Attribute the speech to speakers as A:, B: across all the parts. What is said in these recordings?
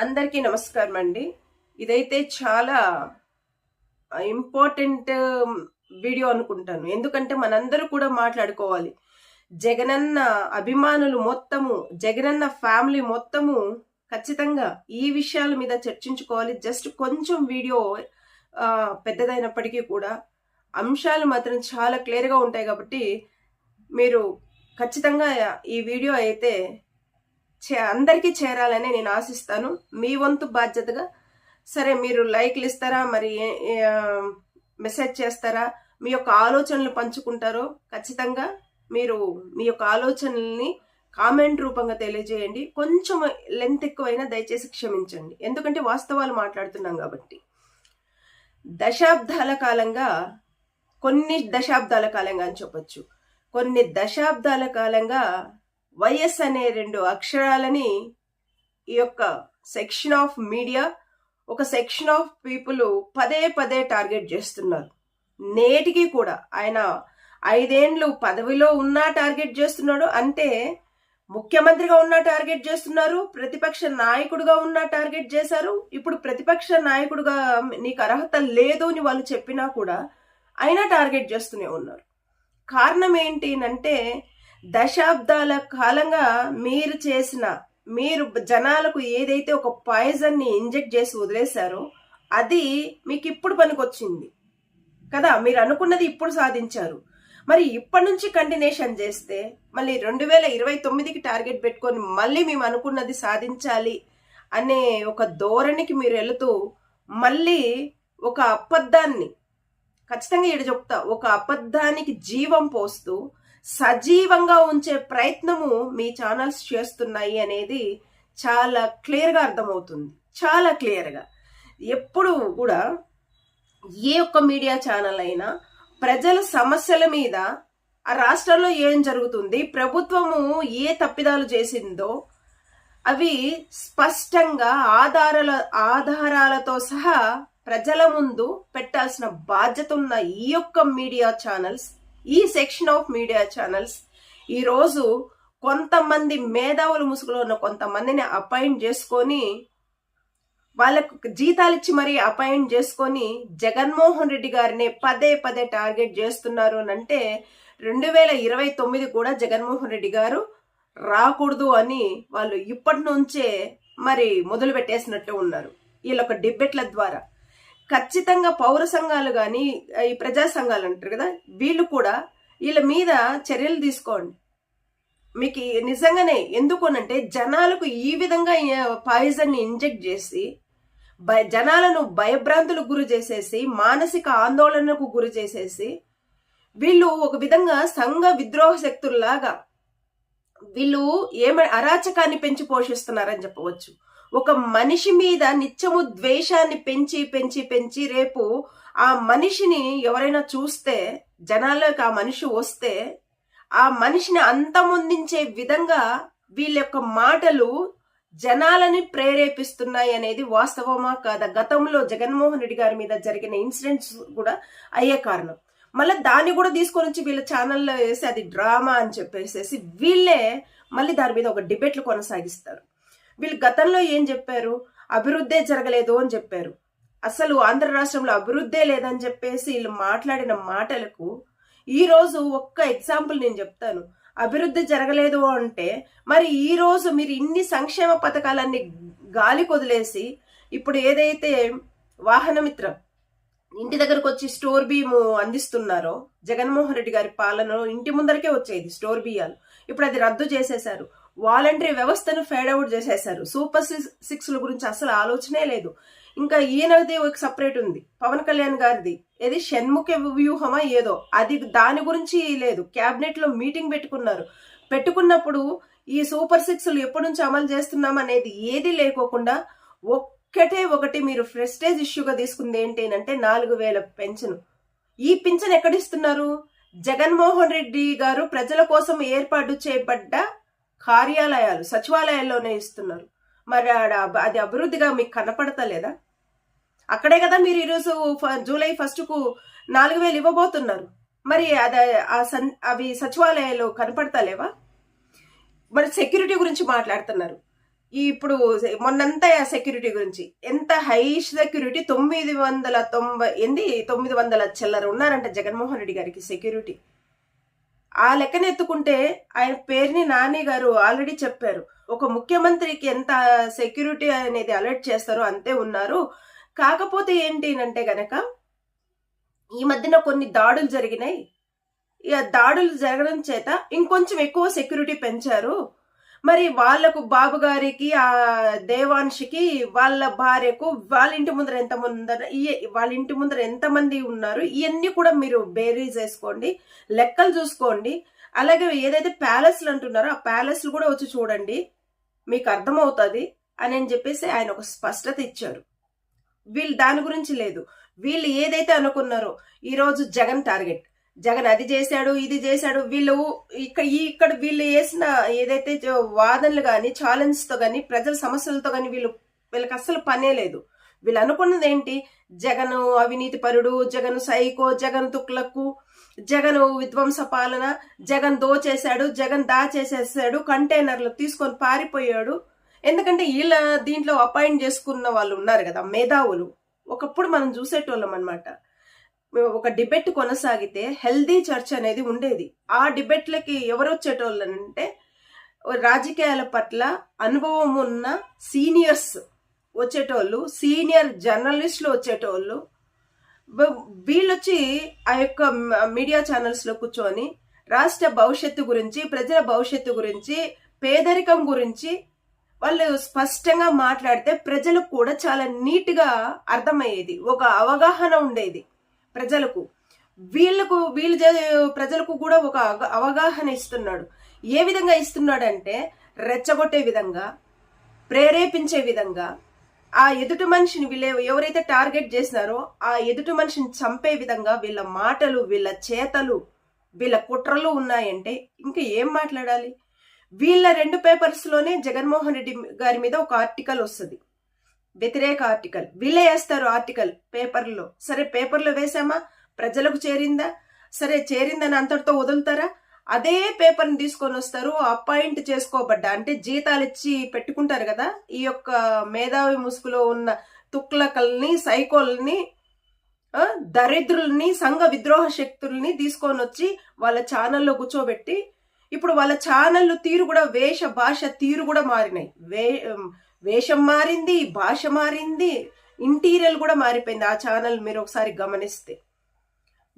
A: అందరికీ నమస్కారం అండి. ఇదైతే చాలా ఇంపార్టెంట్ వీడియో అనుకుంటాను. ఎందుకంటే మనందరూ కూడా మాట్లాడుకోవాలి. జగనన్న అభిమానులు మొత్తము జగనన్న ఫ్యామిలీ మొత్తము ఖచ్చితంగా ఈ విషయాల మీద చర్చించుకోవాలి. జస్ట్ కొంచెం వీడియో పెద్దదైనప్పటికీ కూడా అంశాలు మాత్రం చాలా క్లియర్గా ఉంటాయి కాబట్టి మీరు ఖచ్చితంగా ఈ వీడియో అయితే అందరికీ చేరాలని నేను ఆశిస్తాను. మీ వంతు బాధ్యతగా. సరే మీరు లైక్లు ఇస్తారా? మరి ఏ- మెసేజ్ చేస్తారా? మీ యొక్క ఆలోచనలు పంచుకుంటారో ఖచ్చితంగా మీరు మీ యొక్క ఆలోచనల్ని కామెంట్ రూపంగా తెలియజేయండి. కొంచెం లెంత్ ఎక్కువైనా దయచేసి క్షమించండి. ఎందుకంటే వాస్తవాలు మాట్లాడుతున్నాం కాబట్టి. దశాబ్దాల కాలంగా కొన్ని దశాబ్దాల కాలంగా అని చెప్పొచ్చు. కొన్ని దశాబ్దాల కాలంగా వైఎస్ అనే రెండు అక్షరాలని ఈ యొక్క సెక్షన్ ఆఫ్ మీడియా ఒక సెక్షన్ ఆఫ్ పీపుల్ పదే పదే టార్గెట్ చేస్తున్నారు. నేటికి కూడా ఆయన ఐదేండ్లు పదవిలో ఉన్నా టార్గెట్ చేస్తున్నాడు. అంటే ముఖ్యమంత్రిగా ఉన్నా టార్గెట్ చేస్తున్నారు ప్రతిపక్ష నాయకుడుగా ఉన్నా టార్గెట్ చేశారు. ఇప్పుడు ప్రతిపక్ష నాయకుడుగా నీకు అర్హత లేదు అని వాళ్ళు చెప్పినా కూడా అయినా టార్గెట్ చేస్తూనే ఉన్నారు. కారణం ఏంటి అంటే దశాబ్దాల కాలంగా మీరు చేసిన మీరు జనాలకు ఏదైతే ఒక పాయిజన్ని ఇంజెక్ట్ చేసి వదిలేశారో అది మీకు ఇప్పుడు పనికొచ్చింది. కదా? మీరు అనుకున్నది ఇప్పుడు సాధించారు. మరి ఇప్పటి నుంచి కంటిన్యూషన్ చేస్తే మళ్ళీ రెండు వేల ఇరవై తొమ్మిదికి టార్గెట్ పెట్టుకొని మళ్ళీ మేము అనుకున్నది సాధించాలి అనే ఒక ధోరణికి మీరు వెళుతూ మళ్ళీ ఒక అబద్ధాన్ని ఖచ్చితంగా ఇక్కడ చెప్తా ఒక అబద్ధానికి జీవం పోస్తూ సజీవంగా ఉంచే ప్రయత్నము మీ ఛానల్స్ చేస్తున్నాయి అనేది చాలా క్లియర్గా అర్థమవుతుంది. చాలా క్లియర్గా ఎప్పుడు కూడా ఏ ఒక్క మీడియా ఛానల్ అయినా ప్రజల సమస్యల మీద ఆ రాష్ట్రంలో ఏం జరుగుతుంది ప్రభుత్వము ఏ తప్పిదాలు చేసిందో అవి స్పష్టంగా ఆధారాల ఆధారాలతో సహా ప్రజల ముందు పెట్టాల్సిన బాధ్యత ఉన్న ఈ యొక్క మీడియా ఛానల్స్ ఈ సెక్షన్ ఆఫ్ మీడియా ఛానల్స్ ఈరోజు కొంతమంది మేధావుల ముసుగులో ఉన్న కొంతమందిని అపాయింట్ చేసుకొని వాళ్ళకు జీతాలు ఇచ్చి మరీ అపాయింట్ చేసుకొని జగన్మోహన్ రెడ్డి గారిని పదే పదే టార్గెట్ చేస్తున్నారు అని అంటే రెండు వేల ఇరవై తొమ్మిది కూడా జగన్మోహన్ రెడ్డి గారు రాకూడదు అని వాళ్ళు ఇప్పటి నుంచే మరి మొదలు పెట్టేసినట్టు ఉన్నారు. వీళ్ళొక డిబెట్ల ద్వారా. ఖచ్చితంగా పౌర సంఘాలు కానీ ఈ ప్రజా సంఘాలు అంటారు కదా వీళ్ళు కూడా వీళ్ళ మీద చర్యలు తీసుకోండి. మీకు నిజంగానే ఎందుకోనంటే జనాలకు ఈ విధంగా పాయిజన్ ఇంజెక్ట్ చేసి భయ జనాలను భయభ్రాంతులకు గురి చేసేసి మానసిక ఆందోళనకు గురి చేసేసి వీళ్ళు ఒక విధంగా సంఘ విద్రోహ శక్తుల్లాగా వీళ్ళు ఏమ అరాచకాన్ని పెంచి పోషిస్తున్నారని చెప్పవచ్చు. ఒక మనిషి మీద నిత్యము ద్వేషాన్ని పెంచి పెంచి పెంచి రేపు ఆ మనిషిని ఎవరైనా చూస్తే జనాల్లోకి ఆ మనిషి వస్తే ఆ మనిషిని అంతమొందించే విధంగా వీళ్ళ యొక్క మాటలు జనాలని ప్రేరేపిస్తున్నాయి అనేది వాస్తవమా కాదా? గతంలో జగన్మోహన్ రెడ్డి గారి మీద జరిగిన ఇన్సిడెంట్స్ కూడా అయ్యే కారణం. మళ్ళీ దాన్ని కూడా తీసుకొని వచ్చి వీళ్ళ ఛానల్లో వేసి అది డ్రామా అని చెప్పేసేసి వీళ్ళే మళ్ళీ దాని మీద ఒక డిబేట్లు కొనసాగిస్తారు. వీళ్ళు గతంలో ఏం చెప్పారు? అభివృద్ధే జరగలేదు అని చెప్పారు. అసలు ఆంధ్ర రాష్ట్రంలో అభివృద్ధే లేదని చెప్పేసి వీళ్ళు మాట్లాడిన మాటలకు ఈరోజు ఒక్క ఎగ్జాంపుల్ నేను చెప్తాను. అభివృద్ధి జరగలేదు అంటే మరి ఈరోజు మీరు ఇన్ని సంక్షేమ పథకాలన్నీ గాలి కొదిలేసి ఇప్పుడు ఏదైతే వాహనమిత్ర ఇంటి దగ్గరకు వచ్చి స్టోర్ బియ్యము అందిస్తున్నారో జగన్మోహన్ రెడ్డి గారి పాలనలో ఇంటి ముందరకే వచ్చేది స్టోర్ బియ్యాలు. ఇప్పుడు అది రద్దు చేసేశారు. వాలంటరీ వ్యవస్థను ఫేడ్ అవుట్ చేసేశారు. సూపర్ సిక్స్ గురించి అసలు ఆలోచనే లేదు. ఇంకా ఈయనది ఒక సపరేట్ ఉంది. పవన్ కళ్యాణ్ గారిది. ఏది? షణ్ముఖ వ్యూహమా ఏదో? అది దాని గురించి లేదు. క్యాబినెట్లో మీటింగ్ పెట్టుకున్నారు. పెట్టుకున్నప్పుడు ఈ సూపర్ సిక్స్ ఎప్పటి నుంచి అమలు చేస్తున్నాం అనేది ఏది లేకోకుండా ఒక్కటే ఒకటి మీరు ప్రెస్టేజ్ ఇష్యూగా తీసుకుంది ఏంటి అంటే నాలుగు వేల పెన్షన్. ఈ పింఛన్ ఎక్కడిస్తున్నారు జగన్మోహన్ రెడ్డి గారు ప్రజల కోసం ఏర్పాటు చేయబడ్డ కార్యాలయాలు సచివాలయాల్లోనే ఇస్తున్నారు. మరి ఆడ అది అభివృద్ధిగా మీకు కనపడతలేదా? అక్కడే కదా మీరు ఈరోజు ఫ- జూలై ఫస్ట్కు నాలుగు వేలు ఇవ్వబోతున్నారు. మరి అది ఆ సన్ అవి సచివాలయాలు కనపడతలేవా? మరి సెక్యూరిటీ గురించి మాట్లాడుతున్నారు. ఇప్పుడు మొన్నంతా సెక్యూరిటీ గురించి. ఎంత హై సెక్యూరిటీ? తొమ్మిది వందల తొంభై ఎనిమిది తొమ్మిది వందల చిల్లర ఉన్నారంట జగన్మోహన్ రెడ్డి గారికి సెక్యూరిటీ. ఆ లెక్కన ఎత్తుకుంటే ఆయన పేరుని నాని గారు ఆల్రెడీ చెప్పారు. ఒక ముఖ్యమంత్రికి ఎంత సెక్యూరిటీ అనేది అలర్ట్ చేస్తారో అంతే ఉన్నారు. కాకపోతే ఏంటి అంటే గనక ఈ మధ్యన కొన్ని దాడులు జరిగినాయి. ఇక దాడులు జరగడం చేత ఇంకొంచెం ఎక్కువ సెక్యూరిటీ పెంచారు. మరి వాళ్ళకు బాబు గారికి ఆ దేవాంశికి వాళ్ళ భార్యకు వాళ్ళ ఇంటి ముందర ఎంత ముందర వాళ్ళ ఇంటి ముందర ఎంత మంది ఉన్నారు ఇవన్నీ కూడా మీరు బేరీజ్ వేసుకోండి లెక్కలు చూసుకోండి. అలాగే ఏదైతే ప్యాలెస్లు అంటున్నారో ఆ ప్యాలెస్లు కూడా వచ్చి చూడండి మీకు అర్థమవుతుంది అని అని చెప్పేసి ఆయన ఒక స్పష్టత ఇచ్చారు. వీళ్ళు దాని గురించి లేదు. వీళ్ళు ఏదైతే అనుకున్నారో ఈరోజు జగన్ టార్గెట్. జగన్ అది చేశాడు ఇది చేశాడు వీళ్ళు ఇక్కడ ఈ ఇక్కడ వీళ్ళు వేసిన ఏదైతే వాదనలు కానీ ఛాలెంజ్తో కానీ ప్రజల సమస్యలతో కానీ వీళ్ళు వీళ్ళకి అస్సలు పనే లేదు. వీళ్ళు అనుకున్నది ఏంటి? జగన్ అవినీతి పరుడు జగన్ సైకో జగన్ తుక్లకు జగన్ విధ్వంస పాలన జగన్ దోచేశాడు జగన్ దాచేసేసాడు కంటైనర్లు తీసుకొని పారిపోయాడు. ఎందుకంటే వీళ్ళ దీంట్లో అపాయింట్ చేసుకున్న వాళ్ళు ఉన్నారు కదా మేధావులు. ఒకప్పుడు మనం చూసేటోళ్ళం అనమాట ఒక డిబెట్ కొనసాగితే హెల్దీ చర్చ్ అనేది ఉండేది. ఆ డిబెట్లకి ఎవరు వచ్చేటోళ్ళంటే రాజకీయాల పట్ల అనుభవం ఉన్న సీనియర్స్ వచ్చేటోళ్ళు సీనియర్ జర్నలిస్టులు వచ్చేటోళ్ళు. వీళ్ళొచ్చి ఆ యొక్క మీడియా ఛానల్స్లో కూర్చొని రాష్ట్ర భవిష్యత్తు గురించి ప్రజల భవిష్యత్తు గురించి పేదరికం గురించి వాళ్ళు స్పష్టంగా మాట్లాడితే ప్రజలకు కూడా చాలా నీట్గా అర్థమయ్యేది. ఒక అవగాహన ఉండేది. ప్రజలకు వీళ్ళకు వీళ్ళు ప్రజలకు కూడా ఒక అవగాహన ఇస్తున్నాడు. ఏ విధంగా ఇస్తున్నాడంటే రెచ్చగొట్టే విధంగా ప్రేరేపించే విధంగా ఆ ఎదుటి మనిషిని వీళ్ళ ఎవరైతే టార్గెట్ చేసినారో ఆ ఎదుటి మనిషిని చంపే విధంగా వీళ్ళ మాటలు వీళ్ళ చేతలు వీళ్ళ కుట్రలు ఉన్నాయంటే ఇంకా ఏం మాట్లాడాలి? వీళ్ళ రెండు పేపర్స్లోనే జగన్మోహన్ రెడ్డి గారి మీద ఒక ఆర్టికల్ వస్తుంది. వ్యతిరేక ఆర్టికల్. వీళ్ళే వేస్తారు ఆర్టికల్ పేపర్లో. సరే పేపర్లో వేసామా ప్రజలకు చేరిందా? సరే చేరిందని అంతటితో వదులుతారా? అదే పేపర్ని తీసుకొని వస్తారు అపాయింట్ చేసుకోబడ్డ? అంటే జీతాలు ఇచ్చి పెట్టుకుంటారు కదా ఈ యొక్క మేధావి ముసుగులో ఉన్న తుక్లకల్ని సైకోల్ని దరిద్రుల్ని సంఘ విద్రోహ శక్తుల్ని తీసుకొని వచ్చి వాళ్ళ ఛానల్లో కూర్చోబెట్టి ఇప్పుడు వాళ్ళ ఛానళ్ళు తీరు కూడా వేష భాష తీరు కూడా మారినాయి. వే వేషం మారింది భాష మారింది ఇంటీరియల్ కూడా మారిపోయింది. ఆ ఛానల్ మీరు ఒకసారి గమనిస్తే.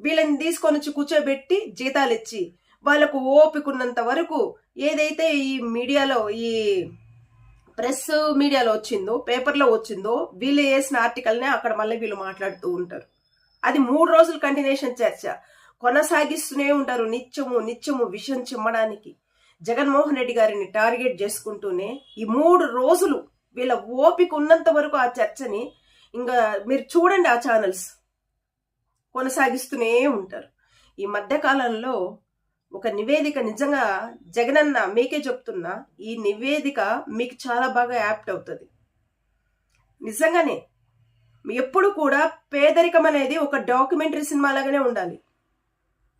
A: వీళ్ళని తీసుకొని వచ్చి కూర్చోబెట్టి జీతాలు ఇచ్చి వాళ్ళకు ఓపికన్నంత వరకు ఏదైతే ఈ మీడియాలో ఈ ప్రెస్ మీడియాలో వచ్చిందో పేపర్లో వచ్చిందో వీళ్ళు వేసిన ఆర్టికల్నే అక్కడ మళ్ళీ వీళ్ళు మాట్లాడుతూ ఉంటారు. అది మూడు రోజులు కంటిన్యూషన్ చర్చ. కొనసాగిస్తూనే ఉంటారు నిత్యము నిత్యము విషయం చిమ్మడానికి. జగన్మోహన్ రెడ్డి గారిని టార్గెట్ చేసుకుంటూనే ఈ మూడు రోజులు వీళ్ళ ఓపిక ఉన్నంత వరకు ఆ చర్చని ఇంకా మీరు చూడండి ఆ ఛానల్స్ కొనసాగిస్తూనే ఉంటారు. ఈ మధ్యకాలంలో ఒక నివేదిక నిజంగా జగనన్న మీకే చెప్తున్నా ఈ నివేదిక మీకు చాలా బాగా యాప్ట్ అవుతుంది. నిజంగానే ఎప్పుడు కూడా పేదరికం అనేది ఒక డాక్యుమెంటరీ సినిమా లాగానే ఉండాలి.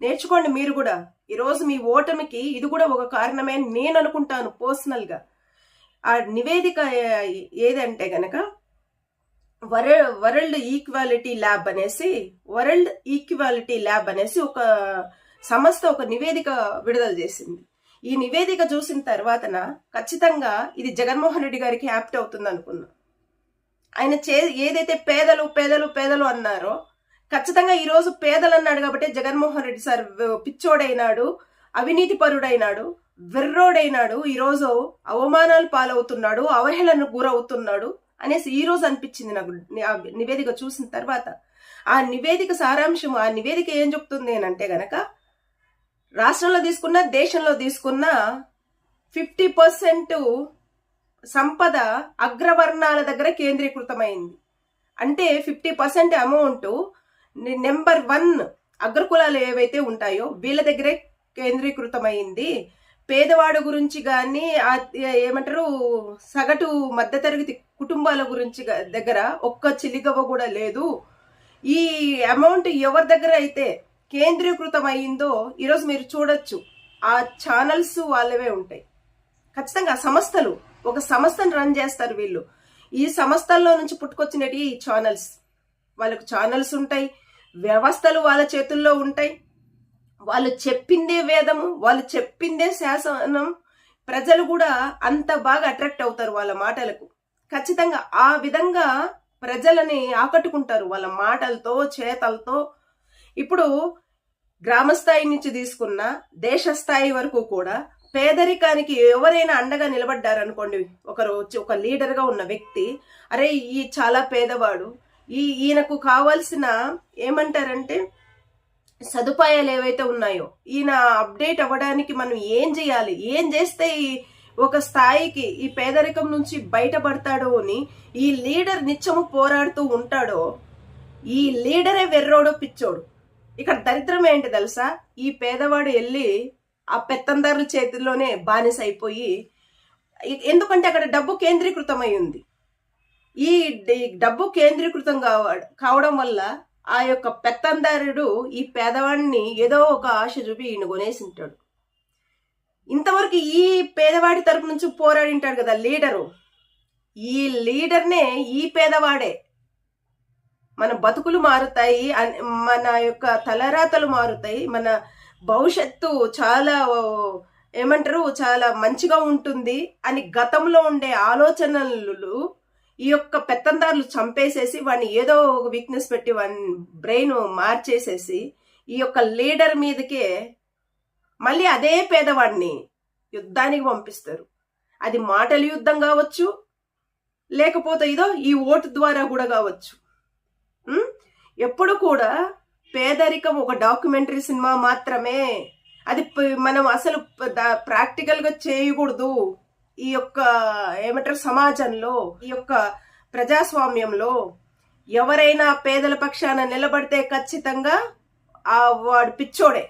A: నేర్చుకోండి మీరు కూడా. ఈరోజు మీ ఓటమికి ఇది కూడా ఒక కారణమే నేను అనుకుంటాను పర్సనల్గా ఆ నివేదిక ఏదంటే గనక వరల్డ్ వరల్డ్ ఈక్వాలిటీ ల్యాబ్ అనేసి వరల్డ్ ఈక్వాలిటీ ల్యాబ్ అనేసి ఒక సంస్థ ఒక నివేదిక విడుదల చేసింది. ఈ నివేదిక చూసిన తర్వాతన ఖచ్చితంగా ఇది జగన్మోహన్ రెడ్డి గారికి యాప్ట్ అవుతుంది అనుకున్నా. ఆయన చే ఏదైతే పేదలు పేదలు పేదలు అన్నారో ఖచ్చితంగా ఈరోజు పేదలు అన్నాడు కాబట్టి జగన్మోహన్ రెడ్డి సార్ పిచ్చోడైనాడు అవినీతి పరుడైనాడు వెర్రోడైనాడు. ఈరోజు అవమానాలు పాలవుతున్నాడు అవహేళనకు గురవుతున్నాడు అనేసి ఈ రోజు అనిపించింది నాకు. నివేదిక చూసిన తర్వాత ఆ నివేదిక సారాంశం ఆ నివేదిక ఏం చెప్తుంది అని అంటే గనక రాష్ట్రంలో తీసుకున్న దేశంలో తీసుకున్న ఫిఫ్టీ పర్సెంట్ సంపద అగ్రవర్ణాల దగ్గర కేంద్రీకృతమైంది. అంటే fifty percent amount number one అగ్రకులాలు ఏవైతే ఉంటాయో వీళ్ళ దగ్గరే కేంద్రీకృతమైంది. పేదవాడు గురించి కానీ ఏమంటారు సగటు మధ్యతరగతి కుటుంబాల గురించి దగ్గర ఒక్క చిలిగవ్వ కూడా లేదు. ఈ అమౌంట్ ఎవరి దగ్గర అయితే కేంద్రీకృతం అయ్యిందో ఈరోజు మీరు చూడొచ్చు. ఆ ఛానల్స్ వాళ్ళవే ఉంటాయి. ఖచ్చితంగా సంస్థలు ఒక సంస్థను రన్ చేస్తారు వీళ్ళు. ఈ సంస్థల్లో నుంచి పుట్టుకొచ్చినవి ఈ ఛానల్స్. వాళ్ళకు ఛానల్స్ ఉంటాయి వ్యవస్థలు వాళ్ళ చేతుల్లో ఉంటాయి. వాళ్ళు చెప్పిందే వేదము వాళ్ళు చెప్పిందే శాసనం. ప్రజలు కూడా అంత బాగా అట్రాక్ట్ అవుతారు వాళ్ళ మాటలకు. ఖచ్చితంగా ఆ విధంగా ప్రజలని ఆకట్టుకుంటారు వాళ్ళ మాటలతో చేతలతో. ఇప్పుడు గ్రామ స్థాయి నుంచి తీసుకున్న దేశ స్థాయి వరకు కూడా పేదరికానికి ఎవరైనా అండగా నిలబడ్డారనుకోండి ఒకరు వచ్చి ఒక లీడర్గా ఉన్న వ్యక్తి అరే ఈ చాలా పేదవాడు ఈ ఈయనకు కావాల్సిన ఏమంటారంటే సదుపాయాలు ఏవైతే ఉన్నాయో ఈయన అప్డేట్ అవ్వడానికి మనం ఏం చేయాలి? ఏం చేస్తే ఈ ఒక స్థాయికి ఈ పేదరికం నుంచి బయటపడతాడో అని ఈ లీడర్ నిత్యము పోరాడుతూ ఉంటాడో ఈ లీడరే వెర్రోడు పిచ్చోడు. ఇక్కడ దరిద్రం ఏంటి తెలుసా? ఈ పేదవాడు వెళ్ళి ఆ పెత్తందారుల చేతుల్లోనే బానిస అయిపోయి ఎందుకంటే అక్కడ డబ్బు కేంద్రీకృతమై ఉంది. ఈ డబ్బు కేంద్రీకృతం కావడం వల్ల ఆ యొక్క పెత్తందారుడు ఈ పేదవాడిని ఏదో ఒక ఆశ చూపి ఈయన కొనేసి ఉంటాడు ఇంతవరకు ఈ పేదవాడి తరపు నుంచి పోరాడింటాడు కదా లీడరు. ఈ లీడర్నే ఈ పేదవాడే. మన బతుకులు మారుతాయి మన యొక్క తలరాతలు మారుతాయి మన భవిష్యత్తు చాలా ఏమంటారు చాలా మంచిగా ఉంటుంది అని గతంలో ఉండే ఆలోచనలు ఈ యొక్క పెత్తందారులు చంపేసేసి వాడిని ఏదో ఒక వీక్నెస్ పెట్టి వాడిని బ్రెయిన్ మార్చేసేసి ఈ యొక్క లీడర్ మీదకే మళ్ళీ అదే పేదవాడిని యుద్ధానికి పంపిస్తారు. అది మాటల యుద్ధం కావచ్చు లేకపోతే ఇదో ఈ ఓటు ద్వారా కూడా కావచ్చు. ఎప్పుడు కూడా పేదరికం ఒక డాక్యుమెంటరీ సినిమా మాత్రమే. అది మనం అసలు ప్రాక్టికల్గా చేయకూడదు. ఈ యొక్క ఏమంటారు సమాజంలో ఈ యొక్క ప్రజాస్వామ్యంలో ఎవరైనా పేదల పక్షాన నిలబడితే ఖచ్చితంగా ఆ వాడు పిచ్చోడే.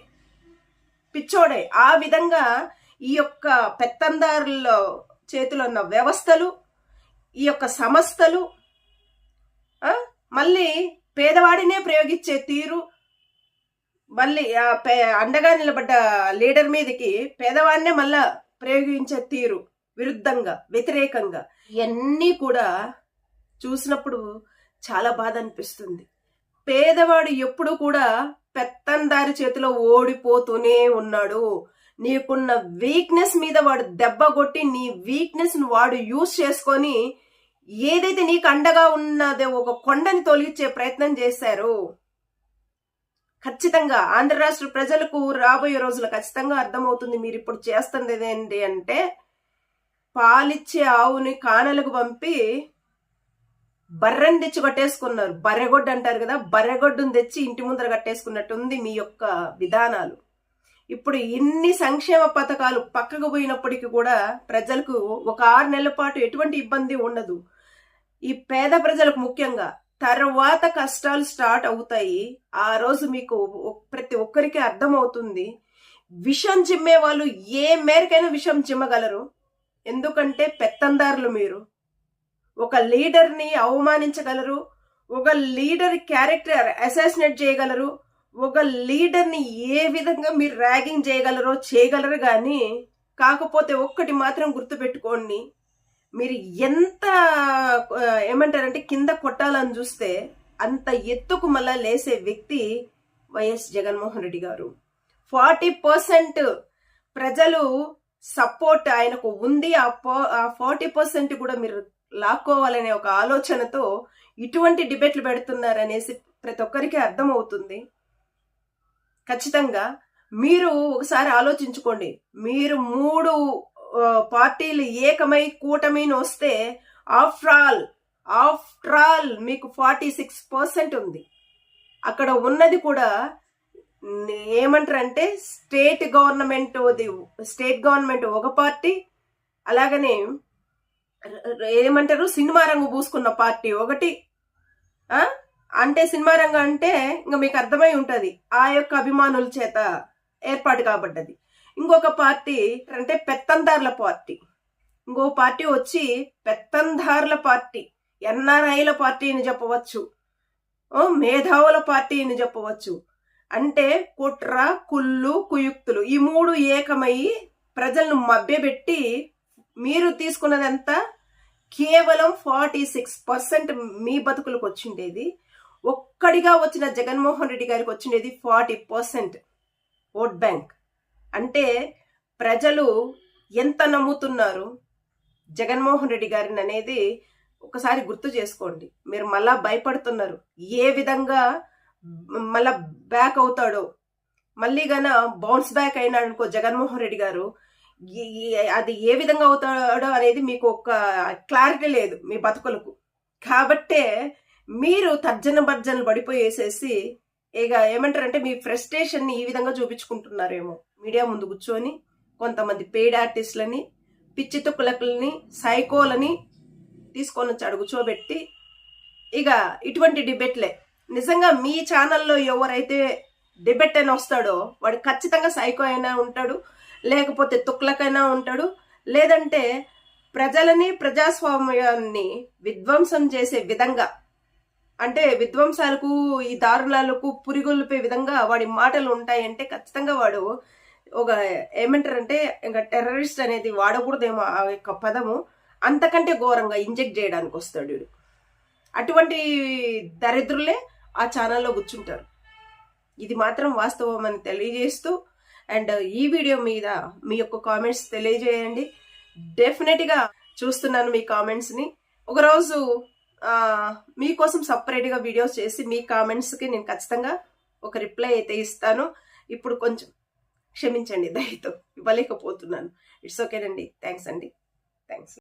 A: పిచ్చోడే. ఆ విధంగా ఈ యొక్క పెత్తందారుల చేతిలో ఉన్న వ్యవస్థలు ఈ యొక్క సంస్థలు మళ్ళీ పేదవాడినే ప్రయోగించే తీరు మళ్ళీ అండగా నిలబడ్డ లీడర్ మీదకి పేదవాడినే మళ్ళా ప్రయోగించే తీరు. విరుద్ధంగా వ్యతిరేకంగా ఇవన్నీ కూడా చూసినప్పుడు చాలా బాధ అనిపిస్తుంది. పేదవాడు ఎప్పుడు కూడా పెత్తందారి చేతిలో ఓడిపోతూనే ఉన్నాడు. నీకున్న వీక్నెస్ మీద వాడు దెబ్బ కొట్టి నీ వీక్నెస్ వాడు యూజ్ చేసుకొని ఏదైతే నీకు అండగా ఉన్నదో ఒక కొండని తొలగించే ప్రయత్నం చేశారు ఖచ్చితంగా ఆంధ్ర రాష్ట్ర ప్రజలకు రాబోయే రోజులు ఖచ్చితంగా అర్థమవుతుంది మీరు ఇప్పుడు చేస్తుంది ఏంటి అంటే పాలిచ్చే ఆవుని కానలకు పంపి బర్రెని తెచ్చి కట్టేసుకున్నారు. బర్రెగొడ్డు అంటారు కదా బర్రెగొడ్డును తెచ్చి ఇంటి ముందర కట్టేసుకున్నట్టుంది మీ యొక్క విధానాలు. ఇప్పుడు ఇన్ని సంక్షేమ పథకాలు పక్కకు పోయినప్పటికీ కూడా ప్రజలకు ఒక ఆరు నెలల పాటు ఎటువంటి ఇబ్బంది ఉండదు. ఈ పేద ప్రజలకు ముఖ్యంగా తర్వాత కష్టాలు స్టార్ట్ అవుతాయి. ఆ రోజు మీకు ప్రతి ఒక్కరికి అర్థమవుతుంది. విషం చిమ్మే వాళ్ళు ఏ మేరకైనా విషం చిమ్మగలరు. ఎందుకంటే పెత్తందారులు మీరు. ఒక లీడర్ని అవమానించగలరు ఒక లీడర్ క్యారెక్టర్ అసాసినేట్ చేయగలరు ఒక లీడర్ని ఏ విధంగా మీరు ర్యాగింగ్ చేయగలరో చేయగలరు కానీ కాకపోతే ఒక్కటి మాత్రం గుర్తుపెట్టుకోండి. మీరు ఎంత ఏమంటారంటే కింద కొట్టాలని చూస్తే అంత ఎత్తుకు మళ్ళా లేసే వ్యక్తి వైఎస్ జగన్మోహన్ రెడ్డి గారు. ఫార్టీ పర్సెంట్ ప్రజలు సపోర్ట్ ఆయనకు ఉంది. ఆ ఆ ఫార్టీ పర్సెంట్ కూడా మీరు లాక్కోవాలనే ఒక ఆలోచనతో ఇటువంటి డిబేట్లు పెడుతున్నారనేసి ప్రతి ఒక్కరికి అర్థమవుతుంది. ఖచ్చితంగా మీరు ఒకసారి ఆలోచించుకోండి. మీరు మూడు పార్టీలు ఏకమై కూటమిని వస్తే ఆఫ్టర్ ఆల్ ఆఫ్టర్ ఆల్ మీకు ఫార్టీ సిక్స్ పర్సెంట్ ఉంది. అక్కడ ఉన్నది కూడా ఏమంటారంటే స్టేట్ గవర్నమెంట్ స్టేట్ గవర్నమెంట్ ఒక పార్టీ అలాగనే ఏమంటారు? సినిమా రంగు పూసుకున్న పార్టీ ఒకటి. అంటే సినిమా రంగు అంటే ఇంకా మీకు అర్థమై ఉంటుంది. ఆ యొక్క అభిమానుల చేత ఏర్పాటు కాబడ్డది. ఇంకొక పార్టీ అంటే పెత్తందారుల పార్టీ. ఇంకో పార్టీ వచ్చి పెత్తందారుల పార్టీ. ఎన్ఆర్ఐల పార్టీ అని చెప్పవచ్చు. మేధావుల పార్టీ అని చెప్పవచ్చు. అంటే కుట్ర కుళ్ళు కుయుక్తులు ఈ మూడు ఏకమై ప్రజలను మభ్యపెట్టి మీరు తీసుకున్నదంతా కేవలం ఫార్టీ సిక్స్ పర్సెంట్ మీ బతుకులకు వచ్చిండేది. ఒక్కడిగా వచ్చిన జగన్మోహన్ రెడ్డి గారికి వచ్చిండేది ఫార్టీ పర్సెంట్ ఓట్ బ్యాంక్. అంటే ప్రజలు ఎంత నమ్ముతున్నారు జగన్మోహన్ రెడ్డి గారిని అనేది ఒకసారి గుర్తు చేసుకోండి. మీరు మళ్ళా భయపడుతున్నారు. ఏ విధంగా మళ్ళా బ్యాక్ అవుతాడో. మళ్ళీ గన బౌన్స్ బ్యాక్ అయినాడు అనుకో జగన్మోహన్ రెడ్డి గారు అది ఏ విధంగా అవుతాడో అనేది మీకు ఒక క్లారిటీ లేదు మీ బతుకులకు. కాబట్టే మీరు తర్జన భర్జనలు పడిపోయేసేసి ఇక ఏమంటారంటే మీ ఫ్రస్ట్రేషన్ని ఈ విధంగా చూపించుకుంటున్నారేమో. మీడియా ముందు కూర్చొని కొంతమంది పెయిడ్ ఆర్టిస్టులని పిచ్చి తుక్కులకులని సైకోలని తీసుకొని వచ్చి అడుగు కూర్చోబెట్టి ఇక ఇటువంటి డిబేట్లే నిజంగా మీ ఛానల్లో ఎవరైతే డిబెట్ అని వస్తాడో వాడు ఖచ్చితంగా సైకో అయినా ఉంటాడు లేకపోతే తుక్లకైనా ఉంటాడు. లేదంటే ప్రజలని ప్రజాస్వామ్యాన్ని విధ్వంసం చేసే విధంగా అంటే విధ్వంసాలకు ఈ దారుణాలకు పురిగొల్పే విధంగా వాడి మాటలు ఉంటాయంటే ఖచ్చితంగా వాడు ఒక ఏమంటారంటే ఇంకా టెర్రరిస్ట్ అనేది వాడకూడదేమో ఆ యొక్క పదము. అంతకంటే ఘోరంగా ఇంజెక్ట్ చేయడానికి వస్తాడు అటువంటి దరిద్రులే ఆ ఛానల్లో కూర్చుంటారు. ఇది మాత్రం వాస్తవం అని తెలియజేస్తూ అండ్ ఈ వీడియో మీద మీ యొక్క కామెంట్స్ తెలియజేయండి. డెఫినెట్గా చూస్తున్నాను మీ కామెంట్స్ని. ఒకరోజు మీకోసం సపరేట్గా వీడియోస్ చేసి మీ కామెంట్స్కి నేను ఖచ్చితంగా ఒక రిప్లై అయితే ఇస్తాను. ఇప్పుడు కొంచెం క్షమించండి దయతో ఇవ్వలేకపోతున్నాను. ఇట్స్ ఓకేనండి. థ్యాంక్స్ అండి. థ్యాంక్స్.